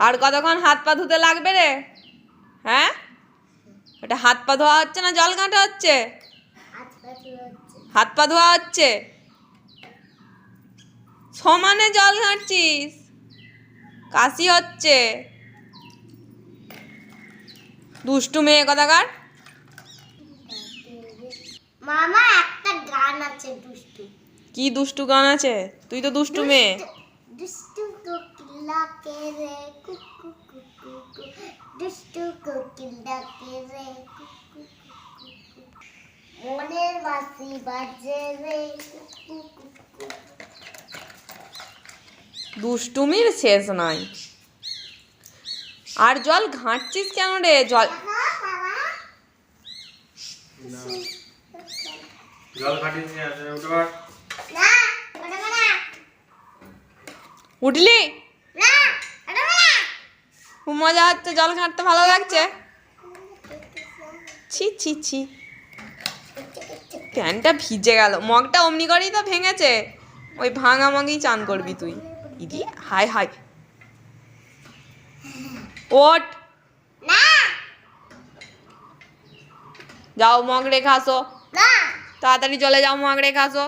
আর কতক্ষণ হাত পা ধুতে লাগবে রে? হ্যাঁ? ওটা হাত পা ধোয়া হচ্ছে না জল ঘাঁটা হচ্ছে? হাত পা ধোয়া হচ্ছে? সমানে জল ঘাঁটছিস। কাশি হচ্ছে। দুষ্টু মেয়ে কথাকার? মামা একটা গান আছে দুষ্টু। কি দুষ্টু গান আছে? তুই তো দুষ্টু মেয়ে। রে কুকু কুকু দুষ্টু কোকিলা রে কুকু কুকু মনের বাসি বাজে রে কুকু কুকু দুষ্টুমির শেষ নাই। আর জল ঘাঁটছিস কেন রে? জল উঠলি? মজা হচ্ছে জল ঘাঁটতে ভালো লাগছে? ছি ছি ছি। প্যান্টটা ভিজে গেল। মগটা অমনি করেই তো ভেঙেছে। ওই ভাঙা মগেই চান করবি তুই ইদি হাই হাই ওট না যাও মগ রেখে আসো। তাড়াতাড়ি চলে যাও মগ রেখে আসো।